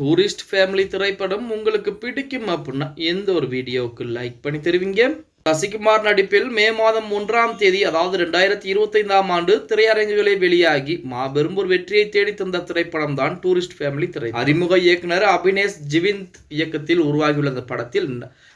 Tourist family திரைப்படம் உங்களுக்கு பிடிக்கும் அப்படின்னா எந்த ஒரு வீடியோவுக்கு லைக் பண்ணி தருவீங்க? சசிகுமார் நடிப்பில் மே மாதம் ஒன்றாம் தேதி அதாவது ரெண்டாயிரத்தி இருபத்தைந்தாம் ஆண்டு திரையரங்குகளில் வெளியாகி மாபெரும் ஒரு வெற்றியை தேடி தந்த திரைப்படம் தான் டூரிஸ்ட் ஃபேமிலி திரை. அறிமுக இயக்குனர் அபினேஷ் ஜிவிந்த் இயக்கத்தில் உருவாகியுள்ள இந்த படத்தில்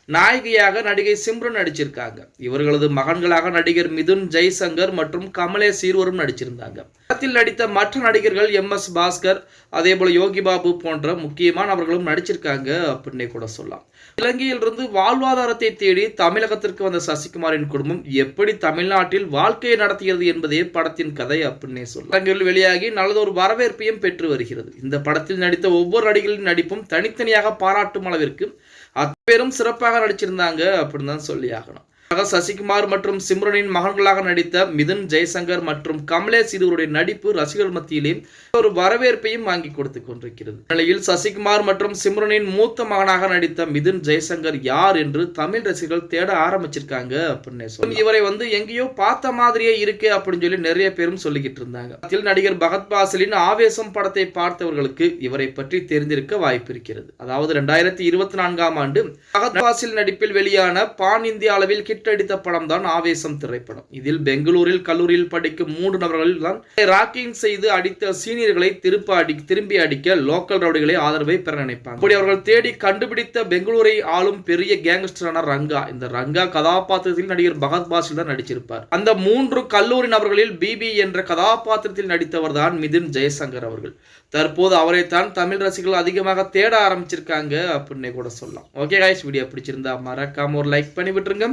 நாயகியாக நடிகை சிம்ரன் நடிச்சிருக்காங்க. இவர்களது மகன்களாக நடிகர் மிதுன் ஜெய்சங்கர் மற்றும் கமலேஷ் இருவரும் நடிச்சிருந்தாங்க. படத்தில் நடித்த மற்ற நடிகர்கள் எம் எஸ் பாஸ்கர் அதே போல யோகி பாபு போன்ற முக்கியமானவர்களும் நடிச்சிருக்காங்க அப்படின்னே கூட சொல்லலாம். இலங்கையிலிருந்து வாழ்வாதாரத்தை தேடி தமிழகத்திற்கு வந்த சசிகுமாரின் குடும்பம் எப்படி தமிழ்நாட்டில் வாழ்க்கையை நடத்துகிறது என்பதே படத்தின் கதை அப்படின்னே சொல்லலாம். வெளியாகி நல்லதொரு வரவேற்பையும் பெற்று வருகிறது. இந்த படத்தில் நடித்த ஒவ்வொரு நடிகர்களின் நடிப்பும் தனித்தனியாக பாராட்டும் அளவிற்கு அத்தேரும் சிறப்பாக நடிச்சிருந்தாங்க அப்படின்னு தான் சொல்லி ஆகணும். சசிகுமார் மற்றும் சிம்ரனின் மகன்களாக நடித்த மிதுன் ஜெய்சங்கர் மற்றும் கமலேஷ் இருவருடைய நடிப்பு ரசிகர்கள் மத்தியிலே ஒரு வரவேற்பையும் வாங்கி கொடுத்து கொண்டிருக்கிறது. நிலையில் சசிகுமார் மற்றும் சிம்ரனின் மூத்த மகனாக நடித்த மிதுன் ஜெய்சங்கர் யார் என்று தமிழ் ரசிகர்கள் தேட ஆரம்பிச்சிருக்காங்க அப்படின்னு சொல்லி இவரை வந்து எங்கேயோ பார்த்த மாதிரியே இருக்கு அப்படின்னு சொல்லி நிறைய பேரும் சொல்லிக்கிட்டு இருந்தாங்க. அதில் நடிகர் பகத் பாசலின் ஆவேசம் படத்தை பார்த்தவர்களுக்கு இவரை பற்றி தெரிந்திருக்க வாய்ப்பு இருக்கிறது. அதாவது ரெண்டாயிரத்தி இருபத்தி நான்காம் ஆண்டு பகத் பாசில் நடிப்பில் வெளியான பான் இந்திய அளவில் ஹிட் அடித்த படம் தான் ஆவேசம் திரைப்படம். இதில் பெங்களூரில் கல்லூரியில் படிக்கும் மூன்று நபர்கள் தான் ராக்கிங் செய்து அடித்த சீனியர்களை திருப்ப அடி திரும்பி அடிக்க லோக்கல் ரவுடிகளை ஆதரவை பெற நினைப்பாங்க. அப்படி அவர்கள் தேடி கண்டுபிடித்த பெங்களூரை ஆளும் பெரிய கேங்ஸ்டரான ரங்கா. இந்த ரங்கா கதாபாத்திரத்தில் நடிகர் பகத் பாசில் தான் நடிச்சிருப்பார். அந்த மூன்று கல்லூரி நபர்களில் பிபி என்ற கதாபாத்திரத்தில் நடித்தவர் தான் மிதின் ஜெயசங்கர் அவர்கள். தற்போது அவரை தான் தமிழ் ரசிகர்கள் அதிகமாக தேட ஆரம்பிச்சிருக்காங்க அப்படின்னே கூட சொல்லலாம். ஓகே காய்ஸ் வீடியோ பிடிச்சிருந்தா மறக்காம ஒரு லைக் பண்ணி விட்டுருங்க.